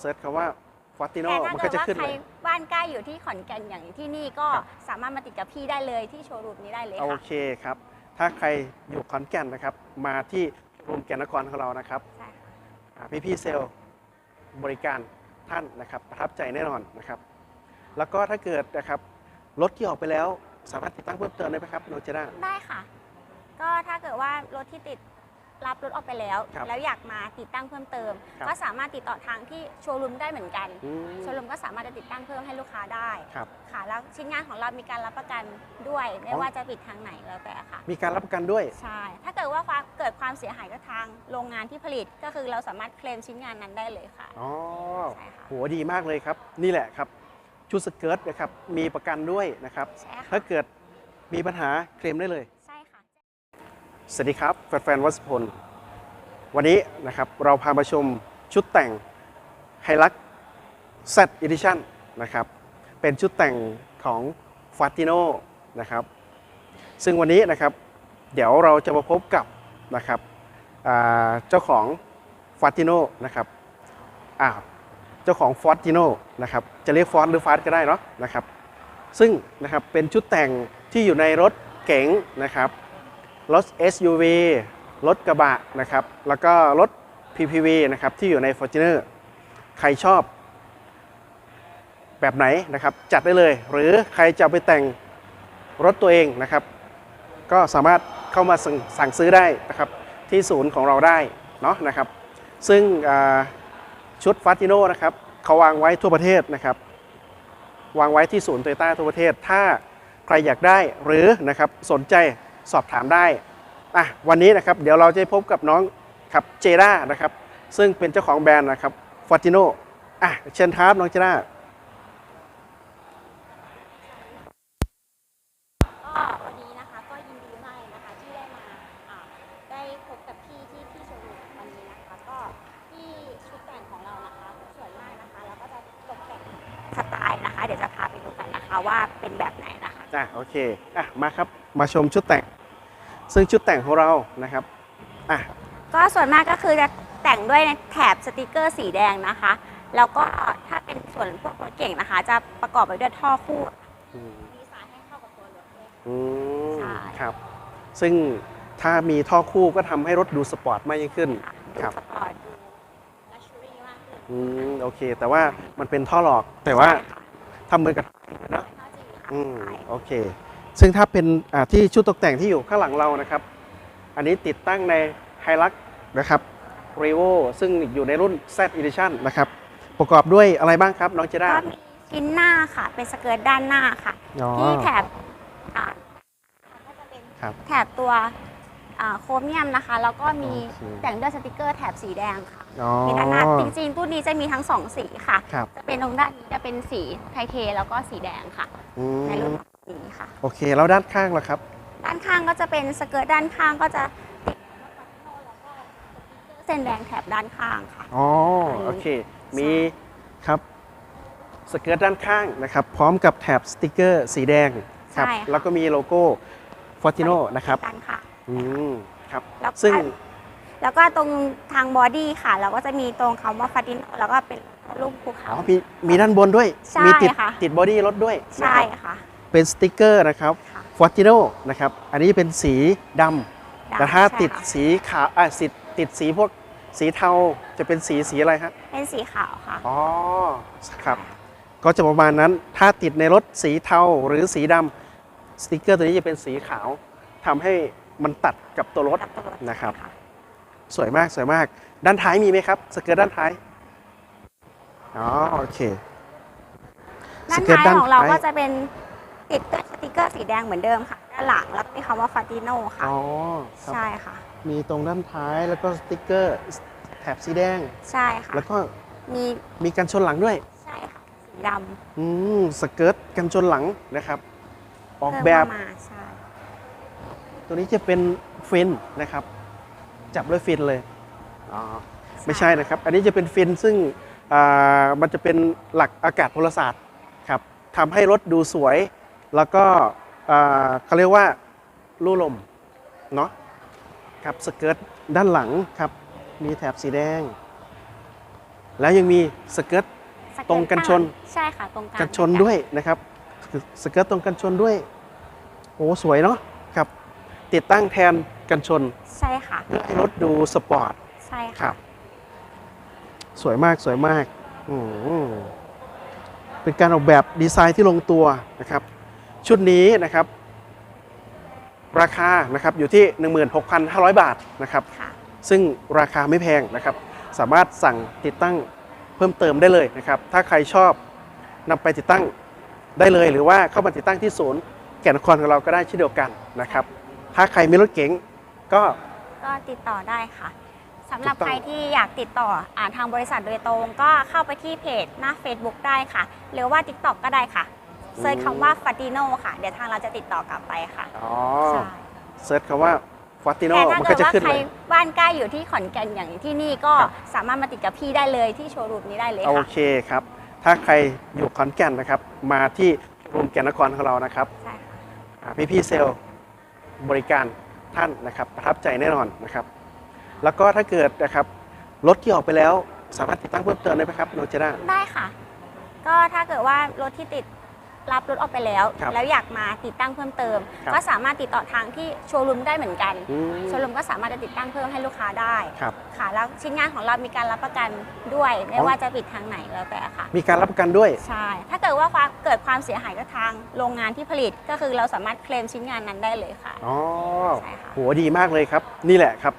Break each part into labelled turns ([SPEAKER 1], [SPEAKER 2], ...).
[SPEAKER 1] เซิร์ชคำว่าฟอร์ติโน
[SPEAKER 2] แต่ถ้า
[SPEAKER 1] มัน
[SPEAKER 2] เกิ
[SPEAKER 1] ก็
[SPEAKER 2] ด
[SPEAKER 1] จะ
[SPEAKER 2] ว่า
[SPEAKER 1] ขึ้น
[SPEAKER 2] ใคร
[SPEAKER 1] เลย
[SPEAKER 2] บ้านใกล้อยู่ที่ขอนแก่นอย่างที่นี่ก็
[SPEAKER 1] ครับ
[SPEAKER 2] สามารถมาติดกับพี่ได้เลยที่โชว์รูมนี้ได้เลย
[SPEAKER 1] โอ
[SPEAKER 2] ค่ะ
[SPEAKER 1] เคครับ ถ้าใครอยู่ขอนแก่นนะครับ มาที่โรงแก่นนครของเรานะครับ
[SPEAKER 2] ใช่ค่ะ
[SPEAKER 1] พี่าพี่ๆเซลล์บริการท่านนะครับ ประทับใจแน่นอนนะครับ แล้วก็ถ้าเกิดนะครับรถที่ออกไปแล้วสามารถติดตั้งเพิ่มเติมได้ไหมครับโนเจด้า
[SPEAKER 2] ได้ค่ะ ก็ถ้าเกิดว่ารถที่ติด รับรถออกไปแล้ว
[SPEAKER 1] ครับ
[SPEAKER 2] แล้วอยากมาติดตั้งเพิ่มเติม
[SPEAKER 1] ครับ
[SPEAKER 2] ก็สามารถติดต่อทางที่โชว์รูมได้เหมือนกัน
[SPEAKER 1] อืม
[SPEAKER 2] โชว์รูมก็สามารถจะติดตั้งเพิ่มให้ลูกค้าได้
[SPEAKER 1] ครับ
[SPEAKER 2] ค่ะ แล้วชิ้นงานของเรามีการรับประกันด้วย ไม่
[SPEAKER 1] อ๋อ
[SPEAKER 2] ว่าจะปิดทางไหนแล้วแต่ค่ะ
[SPEAKER 1] มีการรับประกันด้วย
[SPEAKER 2] ใช่ ถ้าเกิดว่าความเกิดความเสียหายกับทางโรงงานที่ผลิตก็คือเราสามารถเคลมชิ้นงานนั้นได้เลยค่ะ
[SPEAKER 1] อ๋อ
[SPEAKER 2] ใช่ค่ะ
[SPEAKER 1] โหดีมากเลยครับ นี่แหละครับ ชุดสเกิร์ตนะครับ มีประกันด้วยนะครับ
[SPEAKER 2] ใช่ค่ะ
[SPEAKER 1] ถ้าเกิดมีปัญหาเคลมได้เลย
[SPEAKER 2] ใช่ค่ะ
[SPEAKER 1] สวัสดีครับแฟนๆวัสพล วันนี้นะครับเราพามาชมชุดแต่งไฮลัก Z Edition นะครับเป็นชุดแต่งของ f a t i n o นะครับซึ่งวันนี้นะครับเดี๋ยวเราจะมาพบกับนะครับเจ้าของ f a t i n o นะครับอ่าเจ้าของ f o r t i n o นะครับจะเรียกฟอร์หรือฟาสก็ได้เนาะนะครับซึ่งนะครับเป็นชุดแต่งที่อยู่ในรถเก๋งนะครับ รถ SUV รถกระบะนะครับ แล้วก็รถ PPV นะครับที่อยู่ใน Fortuner ใครชอบ แบบไหนนะครับ จัดได้เลย หรือใครจะไปแต่งรถตัวเองนะครับ ก็สามารถเข้ามาสั่งงซื้อได้นะครับที่ศูนย์ของเราได้เนาะนะครับ ซึ่งชุดฟาติโนนะครับเขาวางไว้ทั่วประเทศนะครับ วางไว้ที่ศูนย์โตโยต้าทั่วประเทศ ถ้าใครอยากได้หรือนะครับสนใจ สอบถามได้อะวันนี้นะครับเดี๋ยวเราจะพบกับน้องครับเจด้านะครับ ซึ่งเป็นเจ้าของแบรนด์นะครับฟอร์ติโนอะเชิญครับน้องเจด้า
[SPEAKER 2] ก็วันนี้นะคะก็ยินดีมากเลยนะคะที่ได้มาอ่าได้พบกับพี่ที่ที่โชว์รูมวันนี้นะคะ ก็ที่ชุดแต่งของเรานะคะสวยมากนะคะแล้วก็จะตกแต่งสไตล์นะคะ เดี๋ยวจะพาไปดูกันนะคะว่าเป็นแบบไหนนะคะ
[SPEAKER 1] อะโอเคอะมาครับมาชมชุดแต่ง ซึ่งชุดแต่งของเรานะครับอะ
[SPEAKER 2] ก็ส่วนมากก็คือจะแต่งด้วยแถบสติกเกอร์สีแดงนะคะ แล้วก็ถ้าเป็นส่วนพวกรถเก่งนะคะ จะประกอบไปด้วยท่อคู่
[SPEAKER 1] อืม
[SPEAKER 2] ดีไซน์ให้เข้ากับตัวรถด้วย
[SPEAKER 1] อืม
[SPEAKER 2] ใช่
[SPEAKER 1] ครับ ซึ่งถ้ามีท่อคู่ก็ทำให้รถดูสปอร์ตมากยิ่งขึ้น
[SPEAKER 2] ค่ะ
[SPEAKER 1] ครับ
[SPEAKER 2] ดูสปอร์ตดูลักชัวรี่มากขึ้น
[SPEAKER 1] อืมโอเค แต่ว่ามันเป็นท่อหลอกแต่ว่า
[SPEAKER 2] ใช่ค่ะ
[SPEAKER 1] ทำเหมือนกับเนอะ
[SPEAKER 2] ท่อจริงค่ะ
[SPEAKER 1] อืม
[SPEAKER 2] ใช่
[SPEAKER 1] โอเค ซึ่งถ้าเป็นอ่าที่ชุดตกแต่งที่อยู่ข้างหลังเรานะครับ อันนี้ติดตั้งใน h i l u x นะครับ r e v o ซึ่งอยู่ในรุ่น Z Edition นะครับ ประกอบด้วยอะไรบ้างครับ น้องเจด้า
[SPEAKER 2] ก็มีชิ้นหน้าค่ะ เป็นสเกิร์ตด้านหน้าค่ะ
[SPEAKER 1] อ๋อ
[SPEAKER 2] ที่แถบอ่าก็จะเป็น
[SPEAKER 1] ครับ
[SPEAKER 2] แถบตัวอ่าโครเมียมนะคะ แล้วก็มี
[SPEAKER 1] โอเค
[SPEAKER 2] แต่งด้วยสติกเกอร์แถบสีแดงค่ะ
[SPEAKER 1] อ๋อ
[SPEAKER 2] มีด้านหน้าจริงๆตู้นี้จะมีทั้งสองสีค่ะ
[SPEAKER 1] ครับ
[SPEAKER 2] จะเป็นตรงด้านนี้จะเป็นสีไทเทแล้วก็สีแดงค่ะ
[SPEAKER 1] อื
[SPEAKER 2] ในรุ่น
[SPEAKER 1] ม
[SPEAKER 2] นี้ค่ะ
[SPEAKER 1] โอเค แล้วด้านข้างล่ะครับ
[SPEAKER 2] ด้านข้างก็จะเป็นสเกิร์ตด้านข้างก็จะติดเส้นแดงแถบด้านข้างค่ะ
[SPEAKER 1] อ๋อ โอเค มีครับสเกิร์ตด้านข้างนะครับ พร้อมกับแถบสติกเกอร์สีแดงครับ
[SPEAKER 2] ใช่ค่ะ
[SPEAKER 1] แล้วก็มีโลโก้ Fortino นะครับ
[SPEAKER 2] ด้านค่ะ
[SPEAKER 1] อืมครับ
[SPEAKER 2] แล้วก็
[SPEAKER 1] ซึ่ง
[SPEAKER 2] แล้วก็ตรงทางบอดี้ค่ะ เราก็จะมีตรงคำว่าฟาดินแล้วก็เป็นรูปภูเขา
[SPEAKER 1] อ๋อมีมีด้านบนด้วย
[SPEAKER 2] ใช่
[SPEAKER 1] มีติด
[SPEAKER 2] ค่ะ
[SPEAKER 1] ติดบอดี้รถด้วยนะ
[SPEAKER 2] ใช่
[SPEAKER 1] ครับ
[SPEAKER 2] ค่ะ
[SPEAKER 1] เป็นสติกเกอร์นะครับ
[SPEAKER 2] ค่ะ
[SPEAKER 1] Fortino นะครับ อันนี้เป็นสีดำแต่ถ้า
[SPEAKER 2] ใช่
[SPEAKER 1] ติด
[SPEAKER 2] ค่ะ
[SPEAKER 1] สีขาวอะสีติดสีพวกสีเทาจะเป็นสีสีอะไรฮะ
[SPEAKER 2] เป็นสีขาวค่ะ
[SPEAKER 1] อ๋อ ครับ ก็จะประมาณนั้น ถ้าติดในรถสีเทาหรือสีดำสติกเกอร์ตัวนี้จะเป็นสีขาวทำให้มันตัดกับตัวรถ
[SPEAKER 2] กับตัวรถ
[SPEAKER 1] นะครับ
[SPEAKER 2] ค่ะ
[SPEAKER 1] สวยมากสวยมาก ด้านท้ายมีไหมครับสเกิร์ตด้านท้าย อ๋อ โอเค
[SPEAKER 2] ด้าน
[SPEAKER 1] สเกิร์ต
[SPEAKER 2] ท้ายของเรา
[SPEAKER 1] ท้ย
[SPEAKER 2] ก็จะเป็น ติดด้วยสติกเกอร์สีแดงเหมือนเดิมค่ะด้านหลังแล้วก็มีคำว่าฟาติโนค่ะ
[SPEAKER 1] อ๋อครับ
[SPEAKER 2] ใช่ค่ะ
[SPEAKER 1] มีตรงด้านท้ายแล้วก็สติกเกอร์แถบสีแดง
[SPEAKER 2] ใช่ค่ะ
[SPEAKER 1] แล้วก็
[SPEAKER 2] มี
[SPEAKER 1] มีกันชนหลังด้วย
[SPEAKER 2] ใช่ค่ะ สีดำ
[SPEAKER 1] อืมสเกิร์ตกันชนหลังนะครับออก
[SPEAKER 2] เพิ่ม
[SPEAKER 1] แบบ
[SPEAKER 2] เข้ามาใช่
[SPEAKER 1] ตัวนี้จะเป็นฟินนะครับ จับด้วยฟินเลยอ๋อไม่ใช่นะครับ อันนี้จะเป็นฟินซึ่งอ่ามันจะเป็นหลักอากาศพลศาสตร์ครับทำให้รถดูสวย แล้วก็อ่าเขาเรียกว่าลู่ลมเนาะครับสเกิร์ตด้านหลังครับ มีแถบสีแดง แล้วยังมีสเกิร์ต
[SPEAKER 2] สเต
[SPEAKER 1] ตรงกันชน
[SPEAKER 2] ใช่ค่ะตรงกลาง
[SPEAKER 1] กันชนด้วยนะครับ สเกิร์ตตรงกันชนด้วยโอ้สวยเนาะครับ ติดตั้งแทนกันชน
[SPEAKER 2] ใช่ค่ะ
[SPEAKER 1] เพื่อให้รถดูสปอร์ต
[SPEAKER 2] ใช่
[SPEAKER 1] ครั
[SPEAKER 2] ค่ะ
[SPEAKER 1] บสวยมากสวยมากอืมเป็นการออกแบบดีไซน์ที่ลงตัวนะครับ ชุดนี้นะครับ ราคานะครับอยู่ที่ 16,500 บาทนะครับ
[SPEAKER 2] ค่ะ
[SPEAKER 1] ซึ่งราคาไม่แพงนะครับ สามารถสั่งติดตั้งเพิ่มเติมได้เลยนะครับ ถ้าใครชอบนำไปติดตั้งได้เลย หรือว่าเข้ามาติดตั้งที่ศูนย์แก่นนครของเราก็ได้เช่นเดียวกันนะครับ ถ้าใครมีรถเก๋งก็
[SPEAKER 2] ก็ติดต่อได้ค่ะสำหรับ
[SPEAKER 1] ถูกต้อง
[SPEAKER 2] ใครที่อยากติดต่ออ่าทางบริษัทโดยตรง ก็เข้าไปที่เพจหน้า Facebook ได้ค่ะ หรือว่า TikTok ก็ได้ค่ะ เซิร์ชคำว่าฟาติโนค่ะ เดี๋ยวทางเราจะติดต่อกลับไปค่ะ
[SPEAKER 1] อ๋อ
[SPEAKER 2] ใช่
[SPEAKER 1] เซิร์ชคำว่าฟอติโน
[SPEAKER 2] แต่ถ้า
[SPEAKER 1] มัน
[SPEAKER 2] เกิ
[SPEAKER 1] ก็
[SPEAKER 2] ด
[SPEAKER 1] จะ
[SPEAKER 2] ว่า
[SPEAKER 1] ขึ้น
[SPEAKER 2] ใคร
[SPEAKER 1] เลย
[SPEAKER 2] บ้านใกล้อยู่ที่ขอนแก่นอย่างที่นี่ก็
[SPEAKER 1] ครับ
[SPEAKER 2] สามารถมาติดกับพี่ได้เลยที่โชว์รูมนี้ได้เลย
[SPEAKER 1] โอ
[SPEAKER 2] ค่ะ
[SPEAKER 1] เคครับ ถ้าใครอยู่ขอนแก่นนะครับ มาที่โรงแก่นนครของเรานะครับ
[SPEAKER 2] ใช่ค่ะ
[SPEAKER 1] พี่าพี่ๆเซลล์บริการท่านนะครับประทับใจแน่นอนนะครับ แล้วก็ถ้าเกิดนะครับรถที่ออกไปแล้วสามารถติดตั้งเพิ่มเติมได้ไหมครับโนเจด้า
[SPEAKER 2] ได้ค่ะ ก็ถ้าเกิดว่ารถที่ติด รับรถออกไปแล้ว
[SPEAKER 1] ครับ
[SPEAKER 2] แล้วอยากมาติดตั้งเพิ่มเติม
[SPEAKER 1] ครับ
[SPEAKER 2] ก็สามารถติดต่อทางที่โชว์รูมได้เหมือนกัน
[SPEAKER 1] อืม
[SPEAKER 2] โชว์รูมก็สามารถจะติดตั้งเพิ่มให้ลูกค้าได้
[SPEAKER 1] ครับ
[SPEAKER 2] ค่ะ แล้วชิ้นงานของเรามีการรับประกันด้วย ไม่
[SPEAKER 1] อ๋อ
[SPEAKER 2] ว่าจะปิดทางไหนแล้วแต่ค่ะ
[SPEAKER 1] มีการรับประกันด้วย
[SPEAKER 2] ใช่ ถ้าเกิดว่าความเกิดความเสียหายกับทางโรงงานที่ผลิต ก็คือเราสามารถเคลมชิ้นงานนั้นได้เลยค่ะ
[SPEAKER 1] อ๋อ
[SPEAKER 2] ใช่ค่ะ
[SPEAKER 1] โหดีมากเลยครับ นี่แหละครับ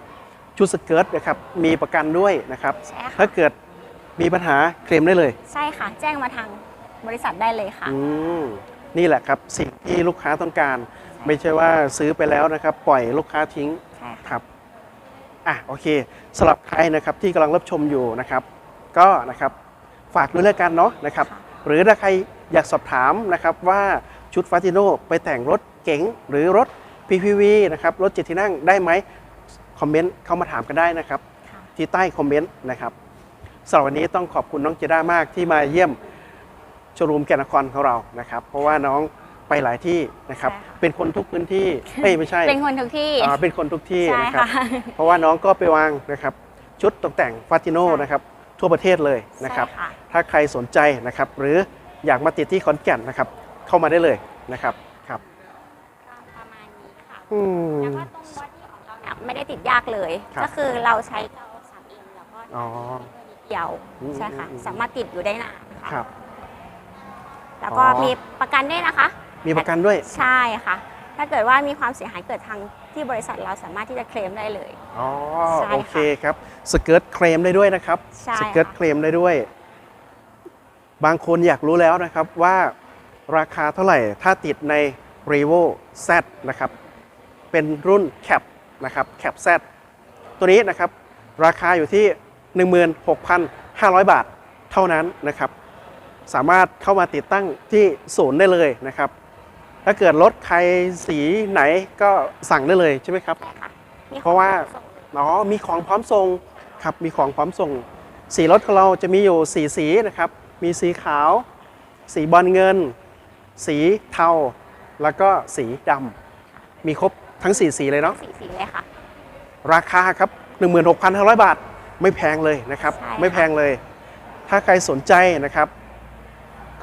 [SPEAKER 1] ชุดสเกิร์ตนะครับ มีประกันด้วยนะครับ
[SPEAKER 2] ใช่ค่ะ
[SPEAKER 1] ถ้าเกิดมีปัญหาเคลมได้เลย
[SPEAKER 2] ใช่ค่ะ แจ้งมาทาง บริษัทได้เลยค่ะ
[SPEAKER 1] อืมนี่แหละครับสิ่งที่ลูกค้าต้องการ ไม่ใช่ว่าซื้อไปแล้วนะครับ ปล่อยลูกค้าทิ้ง
[SPEAKER 2] ใช่ค่ะ
[SPEAKER 1] ครับอะโอเคสำหรับใครนะครับที่กำลังรับชมอยู่นะครับ ก็นะครับฝากด้วยแล้วกันเนาะนะครับ
[SPEAKER 2] ค่ะ
[SPEAKER 1] หรือถ้าใครอยากสอบถามนะครับว่าชุดฟาติโนไปแต่งรถเก๋งหรือรถ PPV นะครับรถเจ็ดที่นั่งได้ไหมคอมเมนต์เข้ามาถามกันได้นะครับ
[SPEAKER 2] ค่ะ
[SPEAKER 1] ที่ใต้คอมเมนต์นะครับสำหรับวันนี้ต้องขอบคุณน้องเจด้ามากที่มาเยี่ยมโชว์รูมแกนนครของเรานะครับ เพราะว่าน้องไปหลายที่นะครับ
[SPEAKER 2] ใช่ค่ะ
[SPEAKER 1] เป็นคนทุกพื้นที่เอ้ยไม่ใช่
[SPEAKER 2] เป็นคนทุกที่
[SPEAKER 1] อ่าเป็นคนทุกที่
[SPEAKER 2] ใช่
[SPEAKER 1] นะครับ
[SPEAKER 2] ค่ะ
[SPEAKER 1] เพราะว่าน้องก็ไปวางนะครับ ชุดตกแต่งฟาติโน
[SPEAKER 2] ใช่
[SPEAKER 1] นะครับ ทั่วประเทศเลยนะครับ
[SPEAKER 2] ใช่ค่ะ
[SPEAKER 1] ถ้าใครสนใจนะครับ หรืออยากมาติดที่ขอนแก่นนะครับ เข้ามาได้เลยนะครับครับ
[SPEAKER 2] ก็ประมาณนี้ค่ะ
[SPEAKER 1] อืม
[SPEAKER 2] แล้วก็ตรงบอดี้ของเราเนี่ยไม่ได้ติดยากเลย
[SPEAKER 1] ครับ
[SPEAKER 2] ก็คือเราใช้เกาสามเอ็มแล้วก็
[SPEAKER 1] อ๋อ
[SPEAKER 2] นิดเดียว
[SPEAKER 1] อืม
[SPEAKER 2] ใช่ค่ะ
[SPEAKER 1] อืม
[SPEAKER 2] สามารถติดอยู่ได้นานค่ะ
[SPEAKER 1] ครับ
[SPEAKER 2] แล้วก็
[SPEAKER 1] อ๋อ
[SPEAKER 2] มีประกันด้วยนะคะ
[SPEAKER 1] มีประกันด้วย
[SPEAKER 2] ใช่ค่ะ ถ้าเกิดว่ามีความเสียหายเกิดทางที่บริษัทเราสามารถที่จะเคลมได้เลย
[SPEAKER 1] อ๋อ
[SPEAKER 2] ใช่ค่ะ
[SPEAKER 1] โอเคครับ สเกิร์ตเคลมได้ด้วยนะครับ
[SPEAKER 2] ใช่
[SPEAKER 1] สเกิร์ต
[SPEAKER 2] ค่ะ
[SPEAKER 1] เคลมได้ด้วย บางคนอยากรู้แล้วนะครับว่าราคาเท่าไหร่ ถ้าติดใน r e v o Z นะครับ เป็นรุ่นแคปนะครับแคป Z ตัวนี้นะครับ ราคาอยู่ที่ 16,500 บาทเท่านั้นนะครับ สามารถเข้ามาติดตั้งที่ศูนย์ได้เลยนะครับ ถ้าเกิดรถใครสีไหนก็สั่งได้เลยใช่ไหมครับ
[SPEAKER 2] ใช่ค่ะมี
[SPEAKER 1] เพราะว่า
[SPEAKER 2] ส่ง
[SPEAKER 1] อ๋อมีของพร้อมส่งครับมีของพร้อมส่ง สีรถของเราจะมีอยู่สีสีนะครับ มีสีขาว สีบอลเงิน สีเทา แล้วก็สีดำมีครบทั้งสีสีเลยเนาะ
[SPEAKER 2] สีสีเลยค่ะ
[SPEAKER 1] ราคาครับ 16,500 บาทไม่แพงเลยนะครับ
[SPEAKER 2] ใช่ค่ะ
[SPEAKER 1] ไม่แพงเลย ถ้าใครสนใจนะครับ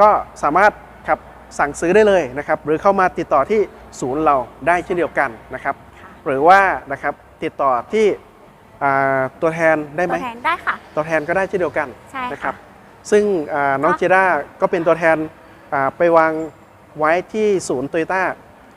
[SPEAKER 1] ก็สามารถครับสั่งซื้อได้เลยนะครับ หรือเข้ามาติดต่อที่ศูนย์เราได้เช่นเดียวกันนะครับ
[SPEAKER 2] ค่ะ
[SPEAKER 1] หรือว่านะครับติดต่อที่อ่าตัวแทนได้ไหม
[SPEAKER 2] ตัวแทนได้ค่ะ
[SPEAKER 1] ตัวแทนก็ได้เช่นเดียวกัน
[SPEAKER 2] ใช่
[SPEAKER 1] นะค
[SPEAKER 2] ค่ะ
[SPEAKER 1] รับ ซึ่งอ่าน้อง
[SPEAKER 2] ครับ
[SPEAKER 1] เจด้าก็เป็นตัวแทนอ่าไปวางไว้ที่ศูนย์โตโยต้า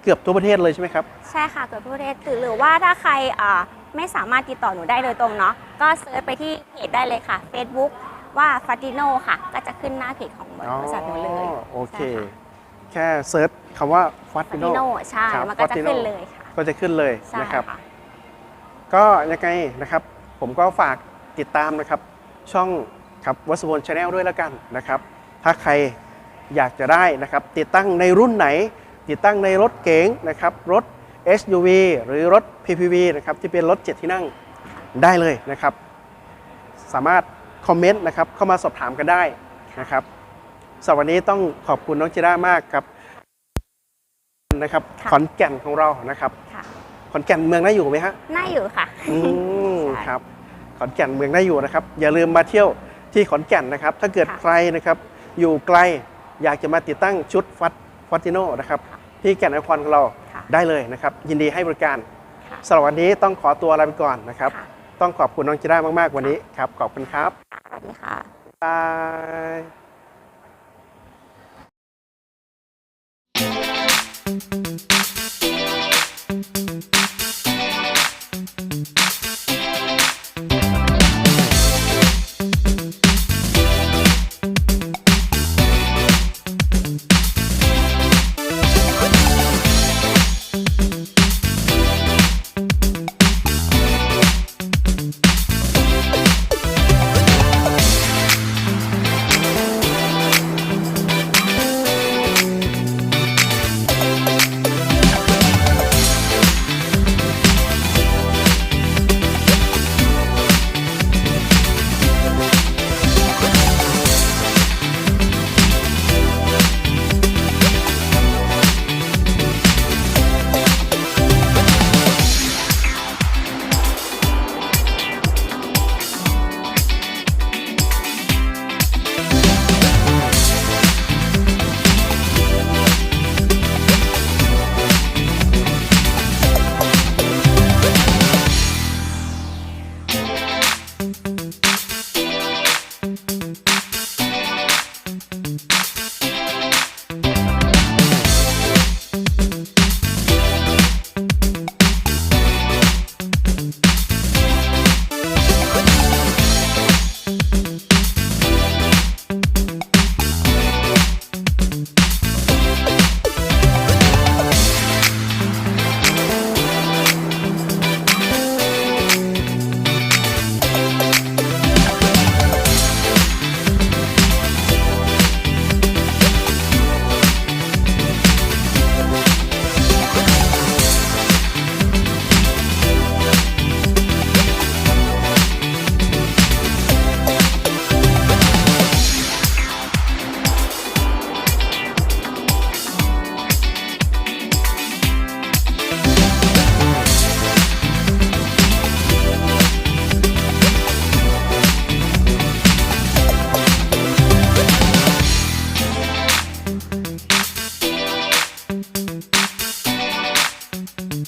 [SPEAKER 1] เกือบทั่วประเทศเลยใช่ไหมครับ
[SPEAKER 2] ใช่ค่ะเกิดผู้ประเทศหรือหรือว่าถ้าใครอ่าไม่สามารถติดต่อหนูได้โดยตรงเนาะก็เซิร์ชไปที่เพจได้เลยค่ะ Facebook ว่าฟาติโนค่ะ ก็จะขึ้นหน้าเพจของบริษัทหนูเลย
[SPEAKER 1] อ๋อโอเค
[SPEAKER 2] ใช่ค่ะ
[SPEAKER 1] แค่เซิร์ชคำว่าฟัต
[SPEAKER 2] ฟา
[SPEAKER 1] ติ
[SPEAKER 2] ติ
[SPEAKER 1] โน
[SPEAKER 2] โนใช่
[SPEAKER 1] ครับ
[SPEAKER 2] มันก็จะ
[SPEAKER 1] Fatino
[SPEAKER 2] ขึ้นเลยค่ะ
[SPEAKER 1] ก็จะขึ้นเลย
[SPEAKER 2] ใช่
[SPEAKER 1] นะครับ
[SPEAKER 2] ค่ะ
[SPEAKER 1] ก็ยังไงนะครับ ผมก็ฝากติดตามนะครับ ช่องครับวัสบนชาแนลด้วยแล้วกันนะครับ ถ้าใครอยากจะได้นะครับ ติดตั้งในรุ่นไหน ติดตั้งในรถเก๋งนะครับ รถ SUV หรือรถ PPV นะครับ ที่เป็นรถ 7 ที่นั่งได้เลยนะครับ สามารถ คอมเมนต์นะครับเข้ามาสอบถามกันได้นะครับสำหรับวันนี้ต้องขอบคุณน้องจิรามากครับนะครับขอนแก่นของเรานะครับขอนแก่นเมืองน่าอยู่ไหมฮะ
[SPEAKER 2] น่าอยู่ค่ะ
[SPEAKER 1] อืมครับขอนแก่นเมืองน่าอยู่นะครับ อย่าลืมมาเที่ยวที่ขอนแก่นนะครับ ถ้าเกิดใครนะครับ อยู่ไกลอยากจะมาติดตั้งชุดฟัตฟัตติโนนะครับที่แก่นไอควอนของเราได้เลยนะครับ ยินดีให้บริการสำหรับวันนี้ต้องขอตัวลาไปก่อนนะครับ ต้องขอบคุณน้องจีน่ามากๆวันนี้ครับขอบคุณครับ
[SPEAKER 2] สวัสดีค่ะ
[SPEAKER 1] บาย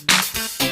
[SPEAKER 1] Thank you.